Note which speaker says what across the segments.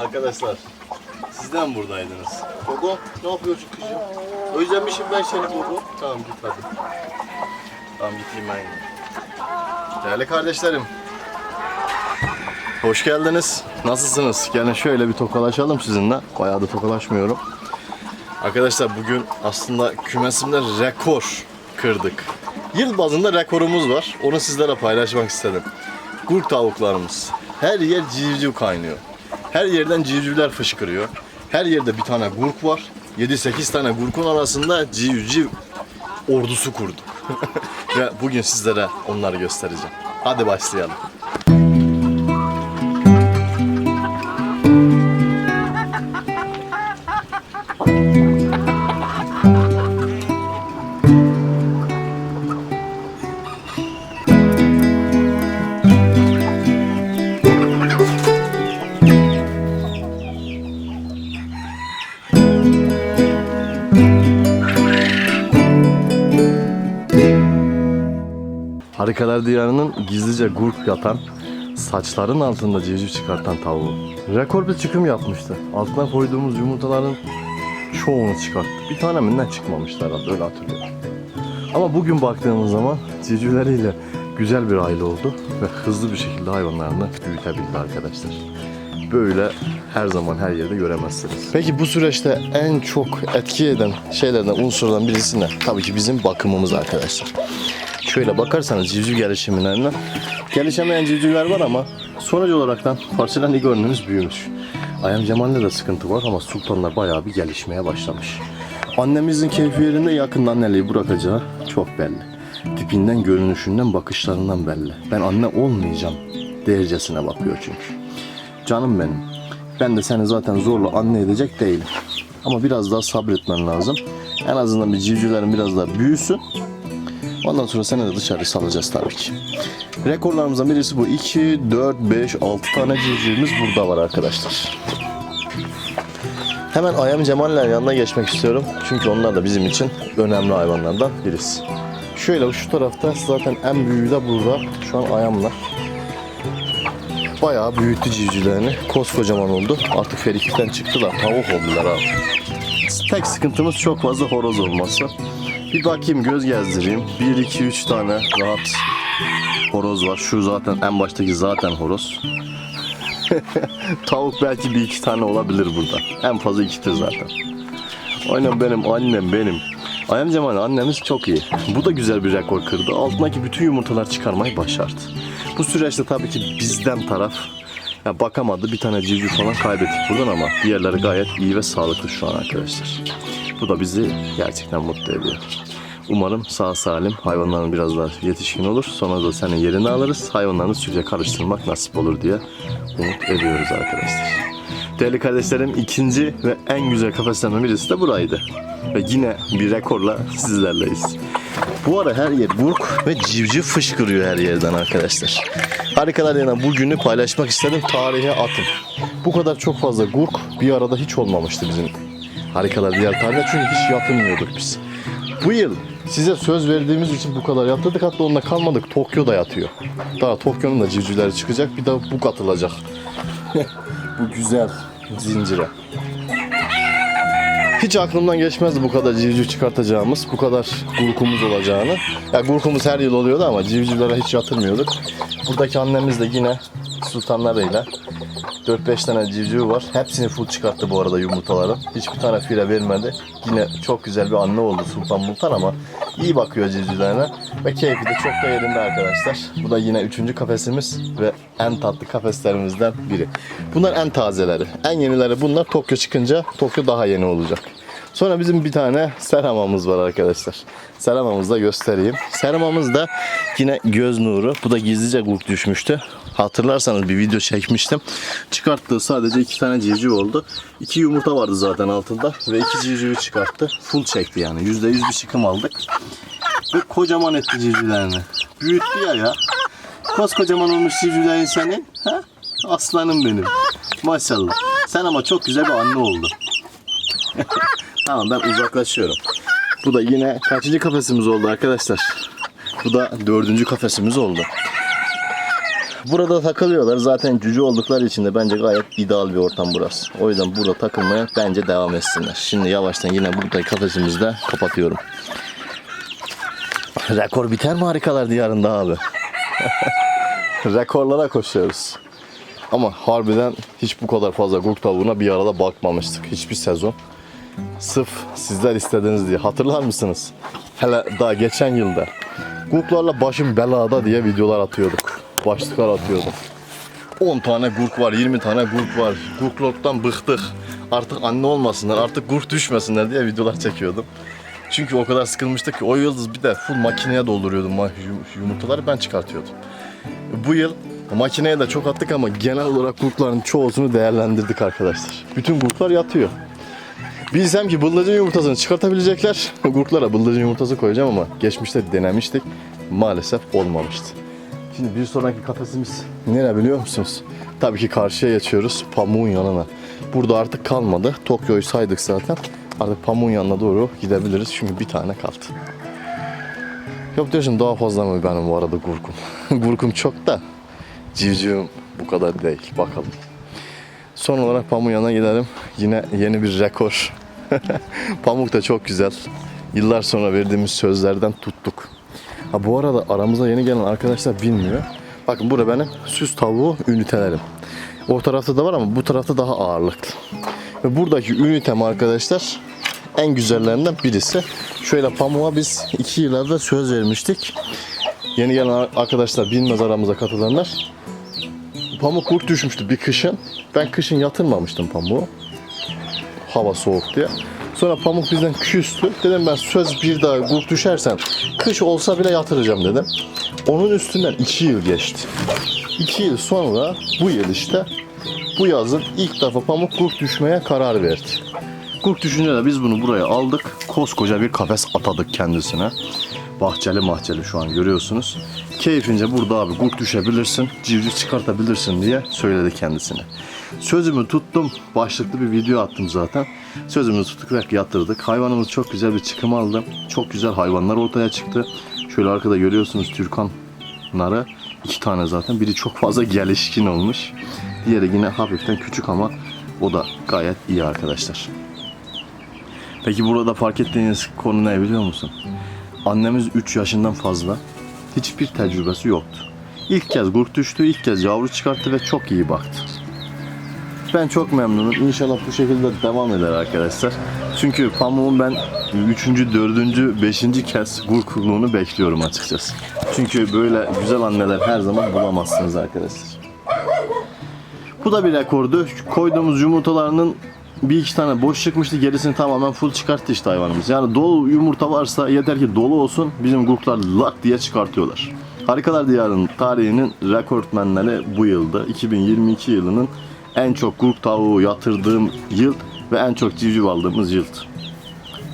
Speaker 1: Arkadaşlar. Sizden buradaydınız. Gogo ne yapıyorsun kızım? Özlemişim ben seni Gogo. Tamam git hadi. Tamam gideyim ben. Değerli kardeşlerim. Hoş geldiniz. Nasılsınız? Gelin şöyle bir tokalaşalım sizinle. Bayağı da tokalaşmıyorum. Arkadaşlar bugün aslında kümesimde rekor kırdık. Yıl bazında rekorumuz var. Onu sizlere paylaşmak istedim. Gurk tavuklarımız. Her yer civciv kaynıyor. Her yerden civcivler fışkırıyor. Her yerde bir tane gurk var. 7-8 tane gurkun arasında civciv ordusu kurduk. Ve bugün sizlere onları göstereceğim. Hadi başlayalım. Harikalar Diyarı'nın gizlice gurk yatan, saçların altında civciv çıkartan tavuğu. Rekor bir çıkım yapmıştı. Altına koyduğumuz yumurtaların çoğunu çıkarttı. Bir tane mi ne çıkmamıştı herhalde öyle hatırlıyorum. Ama bugün baktığımız zaman civcivleriyle güzel bir aile oldu ve hızlı bir şekilde hayvanlarını büyütebildi arkadaşlar. Böyle her zaman her yerde göremezsiniz. Peki bu süreçte en çok etki eden şeylerden, unsurlardan birisi ne? Tabii ki bizim bakımımız arkadaşlar. Şöyle bakarsanız civciv gelişimlerine gelişemeyen civcivler var ama sonuç olaraktan parçadan gördüğünüz büyümüş. Ayam Cemal'de de sıkıntı var ama sultanlar bayağı bir gelişmeye başlamış. Annemizin keyfi yerinde yakında anneliği bırakacağı çok belli. Tipinden, görünüşünden, bakışlarından belli. Ben anne olmayacağım dercesine bakıyor çünkü. Canım benim. Ben de seni zaten zorla anne edecek değilim. Ama biraz daha sabretmen lazım. En azından bir civcivlerin biraz daha büyüsün. Ondan sonra seni de dışarı salacağız tabii ki. Rekorlarımızdan birisi bu. 2, 4, 5, 6 tane civcivimiz burada var arkadaşlar. Hemen Ayam Cemal'ler yanına geçmek istiyorum. Çünkü onlar da bizim için önemli hayvanlardan birisi. Şöyle şu tarafta zaten en büyüğü de burada. Şu an Ayamlar. Bayağı büyüttü civcivlerini. Koskocaman oldu. Artık feriklikten çıktılar. Tavuk oldular abi. Tek sıkıntımız çok fazla horoz olması. Bir bakayım göz gezdireyim. 1, 2, 3 tane rahat horoz var. Şu zaten en baştaki zaten horoz. Tavuk belki bir iki tane olabilir burada. En fazla ikidir zaten. Aynen benim annem benim. Ayam Cemal annemiz çok iyi. Bu da güzel bir rekor kırdı. Altındaki bütün yumurtalar çıkarmayı başardı. Bu süreçte tabii ki bizden taraf ya bakamadı bir tane civciv falan kaybettik buradan ama diğerleri gayet iyi ve sağlıklı şu an arkadaşlar. Bu da bizi gerçekten mutlu ediyor. Umarım sağ salim hayvanların biraz daha yetişkin olur. Sonra da senin yerini alırız. Hayvanlarını sürüye karıştırmak nasip olur diye umut ediyoruz arkadaşlar. Değerli kardeşlerim ikinci ve en güzel kafeslerden birisi de buraydı. Ve yine bir rekorla sizlerleyiz. Bu ara her yer burk ve civciv fışkırıyor her yerden arkadaşlar. Harikalar yana bugünü paylaşmak istedim. Tarihe atın. Bu kadar çok fazla gurk bir arada hiç olmamıştı bizim harikalar diğer tarihte çünkü hiç yapılmıyorduk biz. Bu yıl size söz verdiğimiz için bu kadar yaptırdık. Hatta onunla kalmadık. Tokyo'da yatıyor. Daha Tokyo'nun da civcivleri çıkacak. Bir de bu katılacak. bu güzel zincire. Hiç aklımdan geçmezdi bu kadar civciv çıkartacağımız, bu kadar gurkumuz olacağını. Ya gurkumuz her yıl oluyordu ama civcivlere hiç yatırmıyorduk. Buradaki annemiz de yine sultanlarıyla 4-5 tane civciv var. Hepsini full çıkarttı bu arada yumurtaların. Hiçbir tane file vermedi. Yine çok güzel bir anne oldu Sultan Multan ama iyi bakıyor civcivlerine. Ve keyfi de çok da yerinde arkadaşlar. Bu da yine üçüncü kafesimiz ve en tatlı kafeslerimizden biri. Bunlar en tazeleri. En yenileri bunlar. Tokyo çıkınca Tokyo daha yeni olacak. Sonra bizim bir tane seramamız var arkadaşlar. Seramamızı da göstereyim. Seramamız da yine göz nuru. Bu da gizlice kurt düşmüştü. Hatırlarsanız bir video çekmiştim. Çıkarttığı sadece iki tane civciv oldu. İki yumurta vardı zaten altında ve iki civcivi çıkarttı. Full çekti yani. Yüzde yüz bir çıkım aldık. Ve kocaman etti civcivlerini. Büyüttü ya ya. Koskocaman olmuş civcivlerin senin. Ha? Aslanım benim. Maşallah. Sen ama çok güzel bir anne oldun. tamam ben uzaklaşıyorum. Bu da yine kaçıncı kafesimiz oldu arkadaşlar? Bu da dördüncü kafesimiz oldu. Burada takılıyorlar. Zaten cüce oldukları için de bence gayet ideal bir ortam burası. O yüzden burada takılmaya bence devam etsinler. Şimdi yavaştan yine buradaki kafesimizi de kapatıyorum. Rekor biter mi harikalar diyarında abi? Rekorlara koşuyoruz. Ama harbiden hiç bu kadar fazla gurk tavuğuna bir arada bakmamıştık. Hiçbir sezon. Sırf sizler istediniz diye. Hatırlar mısınız? Hele daha geçen yılda. Gurklarla başım belada diye videolar atıyorduk. Başlıklar atıyorduk. 10 tane gurk var, 20 tane gurk var. Gurkloktan bıktık. Artık anne olmasınlar, artık gurk düşmesinler diye videolar çekiyordum. Çünkü o kadar sıkılmıştık ki o yıldız bir de full makineye dolduruyordum yumurtaları ben çıkartıyordum. Bu yıl makineye de çok attık ama genel olarak gurkların çoğusunu değerlendirdik arkadaşlar. Bütün gurklar yatıyor. Bilsem ki bıldırcın yumurtasını çıkartabilecekler. Gurklara bıldırcın yumurtası koyacağım ama geçmişte denemiştik. Maalesef olmamıştı. Şimdi bir sonraki kafesimiz nere biliyor musunuz? Tabii ki karşıya geçiyoruz. Pamuğun yanına. Burada artık kalmadı. Tokyo'yu saydık zaten. Artık pamuğun yanına doğru gidebiliriz. Çünkü bir tane kaldı. Yok diyorsun daha fazla mı benim bu arada gurkum? gurkum çok da civcivim bu kadar değil. Bakalım. Son olarak pamuğun yanına gidelim. Yine yeni bir rekor. Pamuk da çok güzel. Yıllar sonra verdiğimiz sözlerden tuttuk. Ha bu arada aramıza yeni gelen arkadaşlar bilmiyor. Bakın burada benim süs tavuğu ünitelerim. O tarafta da var ama bu tarafta daha ağırlıklı. Ve buradaki ünitem arkadaşlar en güzellerinden birisi. Şöyle pamuğa biz iki yıl evvel söz vermiştik. Yeni gelen arkadaşlar bilmez aramıza katılanlar. Pamuk kurt düşmüştü bir kışın. Ben kışın yatırmamıştım pamuğu. Hava soğuk diye. Sonra pamuk bizden küstü. Dedim ben söz bir daha kurt düşersen kış olsa bile yatıracağım dedim. Onun üstünden iki yıl geçti. İki yıl sonra bu yıl işte bu yazın ilk defa pamuk kurt düşmeye karar verdi. Kurt düşünce de biz bunu buraya aldık. Koskoca bir kafes atadık kendisine. Bahçeli mahçeli şu an görüyorsunuz. Keyfince burada abi kurt düşebilirsin, civciv çıkartabilirsin diye söyledi kendisine. Sözümü tuttum. Başlıklı bir video attım zaten. Sözümü ve yatırdık. Hayvanımız çok güzel bir çıkım aldı. Çok güzel hayvanlar ortaya çıktı. Şöyle arkada görüyorsunuz Türkan narı. iki tane zaten. Biri çok fazla gelişkin olmuş. Diğeri yine hafiften küçük ama o da gayet iyi arkadaşlar. Peki burada fark ettiğiniz konu ne biliyor musun? Annemiz 3 yaşından fazla. Hiçbir tecrübesi yoktu. İlk kez kurt düştü, ilk kez yavru çıkarttı ve çok iyi baktı. Ben çok memnunum. İnşallah bu şekilde devam eder arkadaşlar. Çünkü pamuğun ben 3. 4. 5. kez gurkluğunu bekliyorum açıkçası. Çünkü böyle güzel anneler her zaman bulamazsınız arkadaşlar. Bu da bir rekordu. Koyduğumuz yumurtalarının bir iki tane boş çıkmıştı. Gerisini tamamen full çıkarttı işte hayvanımız. Yani dolu yumurta varsa yeter ki dolu olsun. Bizim gurklar lak diye çıkartıyorlar. Harikalar Diyarı'nın tarihinin rekortmenleri bu yıldı. 2022 yılının en çok gurk tavuğu yatırdığım yıl ve en çok civciv aldığımız yıldı.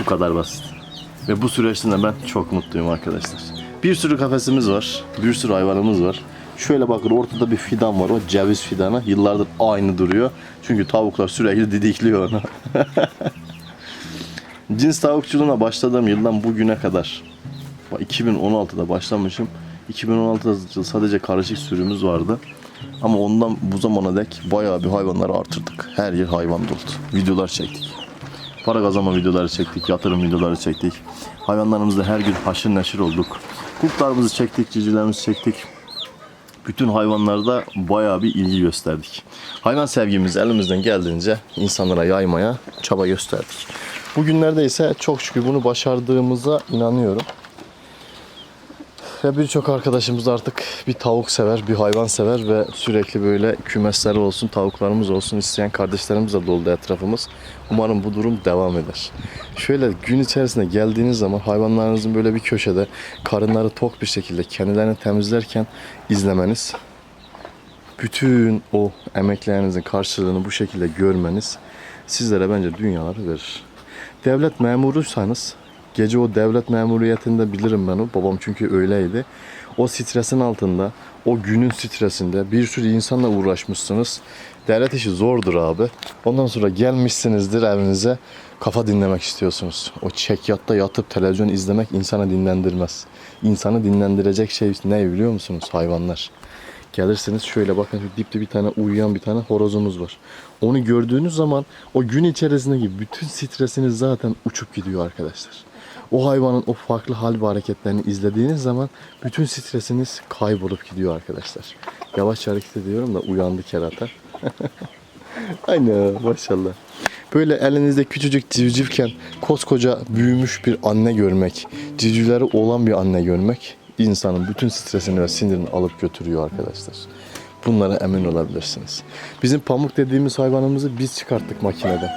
Speaker 1: Bu kadar basit. Ve bu süreçte ben çok mutluyum arkadaşlar. Bir sürü kafesimiz var. Bir sürü hayvanımız var. Şöyle bakın ortada bir fidan var. O ceviz fidanı. Yıllardır aynı duruyor. Çünkü tavuklar sürekli didikliyor onu. Cins tavukçuluğuna başladığım yıldan bugüne kadar bak 2016'da başlamışım. 2016'da sadece karışık sürümüz vardı. Ama ondan bu zamana dek bayağı bir hayvanları artırdık. Her yer hayvan doldu. Videolar çektik. Para kazanma videoları çektik, yatırım videoları çektik. Hayvanlarımızla her gün haşır neşir olduk. Kurtlarımızı çektik, civcivlerimizi çektik. Bütün hayvanlarda bayağı bir ilgi gösterdik. Hayvan sevgimizi elimizden geldiğince insanlara yaymaya çaba gösterdik. Bugünlerde ise çok şükür bunu başardığımıza inanıyorum. Ve birçok arkadaşımız artık bir tavuk sever, bir hayvan sever ve sürekli böyle kümesleri olsun, tavuklarımız olsun isteyen kardeşlerimiz de doldu etrafımız. Umarım bu durum devam eder. Şöyle gün içerisinde geldiğiniz zaman hayvanlarınızın böyle bir köşede karınları tok bir şekilde kendilerini temizlerken izlemeniz bütün o emeklerinizin karşılığını bu şekilde görmeniz sizlere bence dünyaları verir. Devlet memuruysanız gece o devlet memuriyetinde bilirim ben o. Babam çünkü öyleydi. O stresin altında, o günün stresinde bir sürü insanla uğraşmışsınız. Devlet işi zordur abi. Ondan sonra gelmişsinizdir evinize kafa dinlemek istiyorsunuz. O çekyatta yatıp televizyon izlemek insanı dinlendirmez. İnsanı dinlendirecek şey ne biliyor musunuz? Hayvanlar. Gelirsiniz şöyle bakın şu dipte bir tane uyuyan bir tane horozumuz var. Onu gördüğünüz zaman o gün içerisindeki bütün stresiniz zaten uçup gidiyor arkadaşlar. O hayvanın o farklı hal ve hareketlerini izlediğiniz zaman bütün stresiniz kaybolup gidiyor arkadaşlar. Yavaş hareket ediyorum da uyandı kerata. Aynen maşallah. Böyle elinizde küçücük civcivken koskoca büyümüş bir anne görmek, civcivleri olan bir anne görmek insanın bütün stresini ve sinirini alıp götürüyor arkadaşlar. Bunlara emin olabilirsiniz. Bizim pamuk dediğimiz hayvanımızı biz çıkarttık makineden.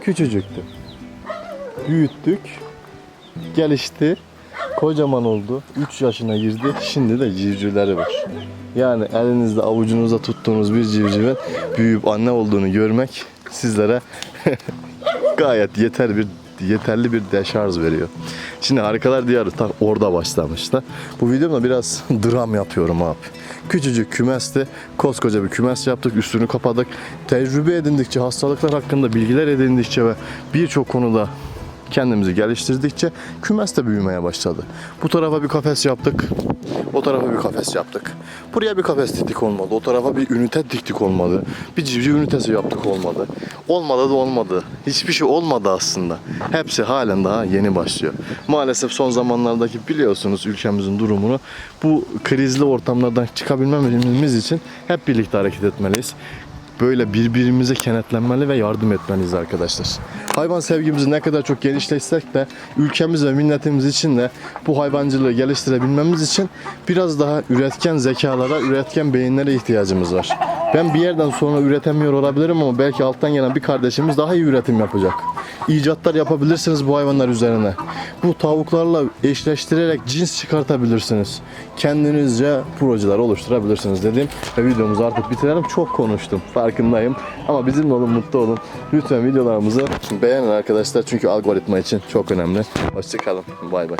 Speaker 1: Küçücüktü. Büyüttük. Gelişti. Kocaman oldu. 3 yaşına girdi. Şimdi de civcivleri var. Yani elinizde avucunuzda tuttuğunuz bir civcivin büyüyüp anne olduğunu görmek sizlere gayet yeter bir yeterli bir deşarj veriyor. Şimdi Harikalar Diyarı tam orada başlamıştı. Bu videomda biraz dram yapıyorum abi. Küçücük kümesti, koskoca bir kümes yaptık, üstünü kapadık. Tecrübe edindikçe, hastalıklar hakkında bilgiler edindikçe ve birçok konuda kendimizi geliştirdikçe kümes de büyümeye başladı. Bu tarafa bir kafes yaptık. O tarafa bir kafes yaptık. Buraya bir kafes diktik olmadı. O tarafa bir ünite diktik olmadı. Bir civciv ünitesi yaptık olmadı. Olmadı da olmadı. Hiçbir şey olmadı aslında. Hepsi halen daha yeni başlıyor. Maalesef son zamanlardaki biliyorsunuz ülkemizin durumunu. Bu krizli ortamlardan çıkabilmemiz için hep birlikte hareket etmeliyiz böyle birbirimize kenetlenmeli ve yardım etmeliyiz arkadaşlar. Hayvan sevgimizi ne kadar çok genişletsek de ülkemiz ve milletimiz için de bu hayvancılığı geliştirebilmemiz için biraz daha üretken zekalara, üretken beyinlere ihtiyacımız var. Ben bir yerden sonra üretemiyor olabilirim ama belki alttan gelen bir kardeşimiz daha iyi üretim yapacak. İcatlar yapabilirsiniz bu hayvanlar üzerine. Bu tavuklarla eşleştirerek cins çıkartabilirsiniz. Kendinizce projeler oluşturabilirsiniz dedim. Ve videomuzu artık bitirelim. Çok konuştum farkındayım. Ama bizimle olun mutlu olun. Lütfen videolarımızı beğenin arkadaşlar. Çünkü algoritma için çok önemli. Hoşçakalın. Bay bay.